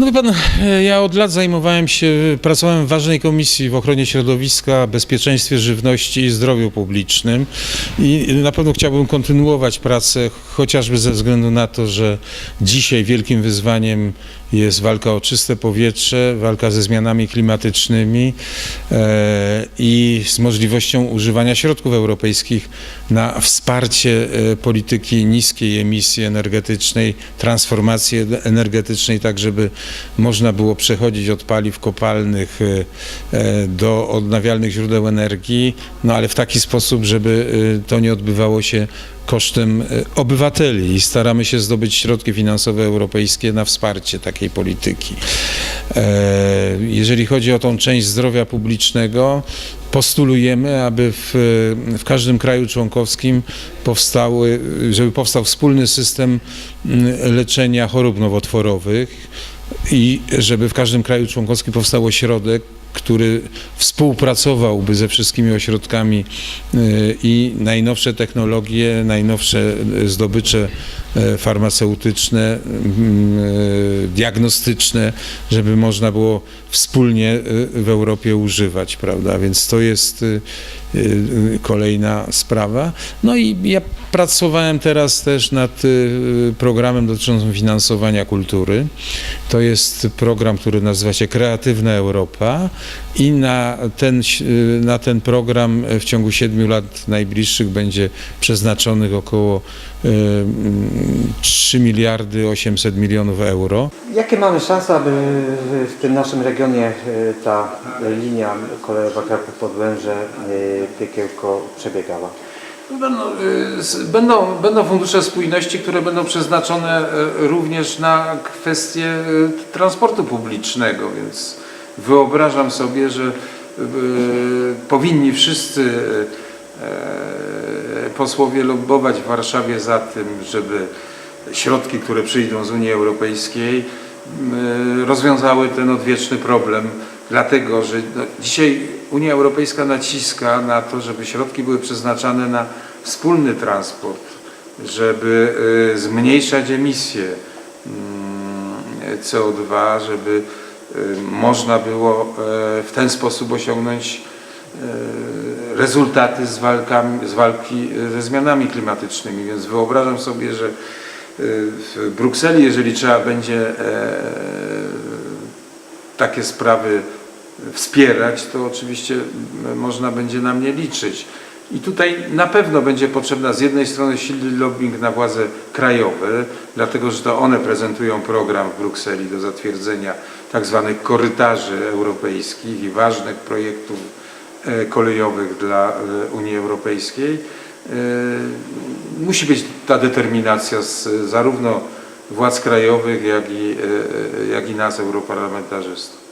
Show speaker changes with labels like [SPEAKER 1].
[SPEAKER 1] No wie pan, e, ja od lat zajmowałem się, pracowałem w ważnej komisji w ochronie środowiska, bezpieczeństwie żywności i zdrowiu publicznym i na pewno chciałbym kontynuować pracę, chociażby ze względu na to, że dzisiaj wielkim wyzwaniem jest walka o czyste powietrze, walka ze zmianami klimatycznymi e, i z możliwością używania środków europejskich na wsparcie e, polityki niskiej emisji energetycznej, transformacji energetycznej, tak żeby można było przechodzić od paliw kopalnych e, do odnawialnych źródeł energii, no ale w taki sposób, żeby to nie odbywało się kosztem obywateli. I staramy się zdobyć środki finansowe europejskie na wsparcie takiej polityki. E, Jeżeli chodzi o tą część zdrowia publicznego, postulujemy, aby w, w każdym kraju członkowskim powstały, żeby powstał wspólny system mm, leczenia chorób nowotworowych i żeby w każdym kraju członkowskim powstał ośrodek, który współpracowałby ze wszystkimi ośrodkami y, i najnowsze technologie, najnowsze y, zdobycze y, farmaceutyczne, mm, diagnostyczne, żeby można było wspólnie w Europie używać, prawda? Więc to jest kolejna sprawa. No i ja pracowałem teraz też nad y, programem dotyczącym finansowania kultury. To jest program, który nazywa się Kreatywna Europa i na ten, y, na ten program w ciągu siedmiu lat najbliższych będzie przeznaczonych około y, mm, 3 miliardy 800 milionów euro.
[SPEAKER 2] Jakie mamy szanse, aby w tym naszym regionie ta linia kolejowa Kraków-Podwęże e, Piekiełko przebiegała?
[SPEAKER 1] Będą, y, będą, będą fundusze spójności, które będą przeznaczone y, również na kwestie y, transportu publicznego, więc wyobrażam sobie, że powinni wszyscy e, posłowie lobbować w Warszawie za tym, żeby środki, które przyjdą z Unii Europejskiej, rozwiązały ten odwieczny problem, dlatego że no, dzisiaj Unia Europejska naciska na to, żeby środki były przeznaczane na wspólny transport, żeby y, zmniejszać emisję mm, CO2, żeby y, można było e, w ten sposób osiągnąć e, rezultaty z, walkami, z walki e, ze zmianami klimatycznymi. Więc wyobrażam sobie, że w Brukseli, jeżeli trzeba będzie takie sprawy wspierać, to oczywiście można będzie na mnie liczyć. I tutaj na pewno będzie potrzebna z jednej strony silny lobbying na władze krajowe, dlatego że to one prezentują program w Brukseli do zatwierdzenia tak zwanych korytarzy europejskich i ważnych projektów e, kolejowych dla e, Unii Europejskiej. E, Musi być ta determinacja z, zarówno władz krajowych, jak i, e, jak i nas, europarlamentarzystów.